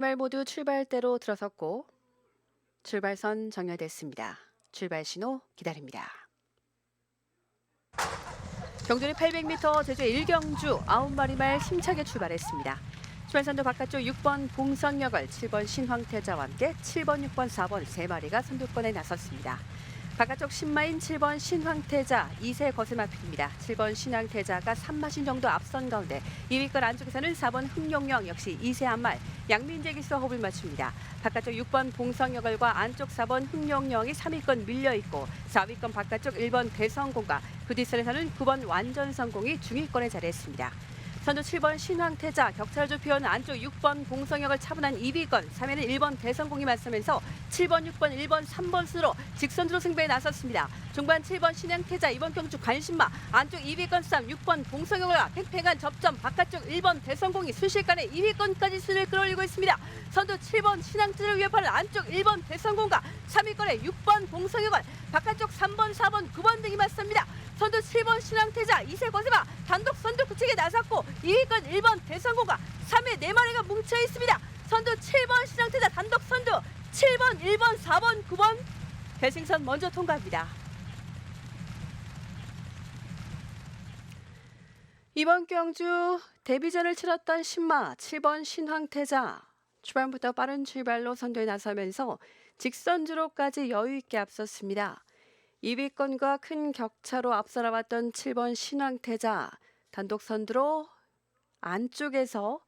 말 모두 출발대로 들어섰고 출발선 정렬됐습니다. 출발 신호 기다립니다. 경주는 800m 제주 1경주 9마리 말 힘차게 출발했습니다. 출발선도 바깥쪽 6번 봉선역을 7번 신황태자와 함께 7번, 6번, 4번 세 마리가 선두권에 나섰습니다. 바깥쪽 10마인 7번 신황태자 2세 거슴앞입니다. 7번 신황태자가 3마신 정도 앞선 가운데 2위권 안쪽에서는 4번 흥룡령 역시 2세 한말 양민재 기수와 호흡을 맞춥니다. 바깥쪽 6번 봉성여걸과 안쪽 4번 흥룡령이 3위권 밀려 있고 4위권 바깥쪽 1번 대성공과 그 뒷선에서는 9번 완전성공이 중위권에 자리했습니다. 선두 7번 신황태자 격차를 좁혀온 안쪽 6번 봉성역을 차분한 2위권 3위는 1번 대성공이 맞서면서 7번, 6번, 1번, 3번 순으로 직선으로 승부에 나섰습니다. 중반 7번 신황태자 이번 경주 관심마 안쪽 2위권 싸움 6번 봉성역과 팽팽한 접점 바깥쪽 1번 대성공이 순식간에 2위권까지 순을 끌어올리고 있습니다. 선두 7번 신앙지를 위협하는 안쪽 1번 대성공과 3위권의 6번 봉성역을 바깥쪽 3번, 4번, 9번 등이 맞섭니다. 선두 7번 신앙태자 이세 거세마 단독 선두 구책에 나섰고 2위권 1번 대성공과 3위 4마리가 뭉쳐 있습니다. 선두 7번 신앙태자 단독 선두 7번, 1번, 4번, 9번 대승선 먼저 통과합니다. 이번 경주 데뷔전을 치렀던 신마 7번 신황태자 출발부터 빠른 출발로 선두에 나서면서 직선주로까지 여유 있게 앞섰습니다. 2위권과 큰 격차로 앞서 나왔던 7번 신황태자 단독 선두로 안쪽에서